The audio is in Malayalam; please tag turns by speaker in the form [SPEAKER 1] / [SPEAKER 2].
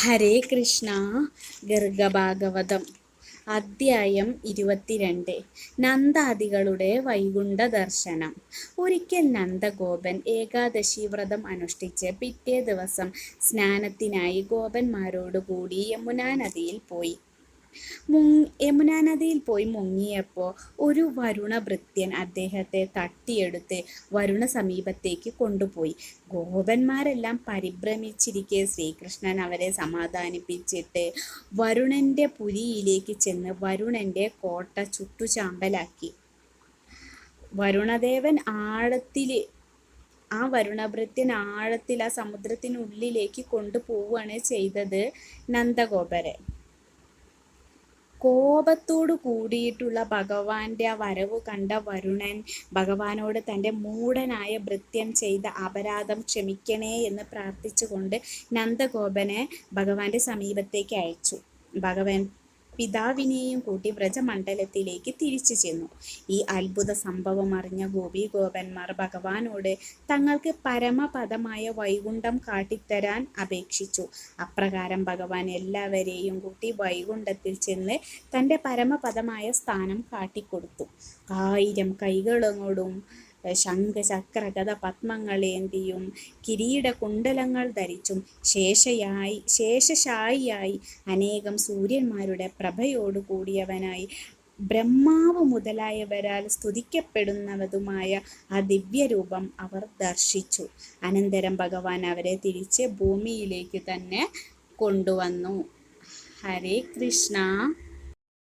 [SPEAKER 1] ഹരേ കൃഷ്ണ ഗർഗഭാഗവതം അദ്ധ്യായം ഇരുപത്തിരണ്ട്. നന്ദാദികളുടെ വൈകുണ്ഠ ദർശനം ഒരിക്കൽ നന്ദഗോപൻ ഏകാദശി വ്രതം അനുഷ്ഠിച്ച് പിറ്റേ ദിവസം സ്നാനത്തിനായി ഗോപന്മാരോടുകൂടി യമുനാ നദിയിൽ പോയി. മുങ് യമുനാ നദിയിൽ പോയി മുങ്ങിയപ്പോൾ ഒരു വരുണഭൃത്യൻ അദ്ദേഹത്തെ തട്ടിയെടുത്ത് വരുണ സമീപത്തേക്ക് കൊണ്ടുപോയി. ഗോപന്മാരെല്ലാം പരിഭ്രമിച്ചിരിക്കെ ശ്രീകൃഷ്ണൻ അവരെ സമാധാനിപ്പിച്ചിട്ട് വരുണന്റെ പുരിയിലേക്ക് ചെന്ന് വരുണന്റെ കോട്ട ചുട്ടുചാമ്പലാക്കി. വരുണദേവൻ ആഴത്തിൽ ആ വരുണഭൃത്യൻ ആഴത്തിൽ ആ സമുദ്രത്തിനുള്ളിലേക്ക് കൊണ്ടുപോവുകയാണ് ചെയ്തത് നന്ദഗോപരെ കോപത്തോടു കൂടിയിട്ടുള്ള ഭഗവാന്റെ ആ വരവ് കണ്ട വരുണൻ ഭഗവാനോട് തന്റെ മൂടനായ ഭൃത്യം ചെയ്ത അപരാധം ക്ഷമിക്കണേ എന്ന് പ്രാർത്ഥിച്ചുകൊണ്ട് നന്ദഗോപനെ ഭഗവാന്റെ സമീപത്തേക്ക് അയച്ചു. ഭഗവാൻ പിതാവിനെയും കൂട്ടി വ്രജമണ്ഡലത്തിലേക്ക് തിരിച്ചു ചെന്നു. ഈ അത്ഭുത സംഭവം അറിഞ്ഞ ഗോപി ഗോപന്മാർ ഭഗവാനോട് തങ്ങൾക്ക് പരമപദമായ വൈകുണ്ഠം കാട്ടിത്തരാൻ അപേക്ഷിച്ചു. അപ്രകാരം ഭഗവാൻ എല്ലാവരെയും കൂട്ടി വൈകുണ്ഠത്തിൽ ചെന്ന് തന്റെ പരമപദമായ സ്ഥാനം കാട്ടിക്കൊടുത്തു. ആയിരം കൈകളോടും ശംഖചക്രഗത പത്മങ്ങളേന്തിയും കിരീട കുണ്ടലങ്ങൾ ധരിച്ചും ശേഷയായി ശേഷശായിയായി അനേകം സൂര്യന്മാരുടെ പ്രഭയോടു കൂടിയവനായി ബ്രഹ്മാവ് മുതലായവരാൽ സ്തുതിക്കപ്പെടുന്നതുമായ ആ ദിവ്യരൂപം അവർ ദർശിച്ചു. അനന്തരം ഭഗവാൻ അവരെ തിരിച്ച് ഭൂമിയിലേക്ക് തന്നെ കൊണ്ടുവന്നു. ഹരേ കൃഷ്ണ.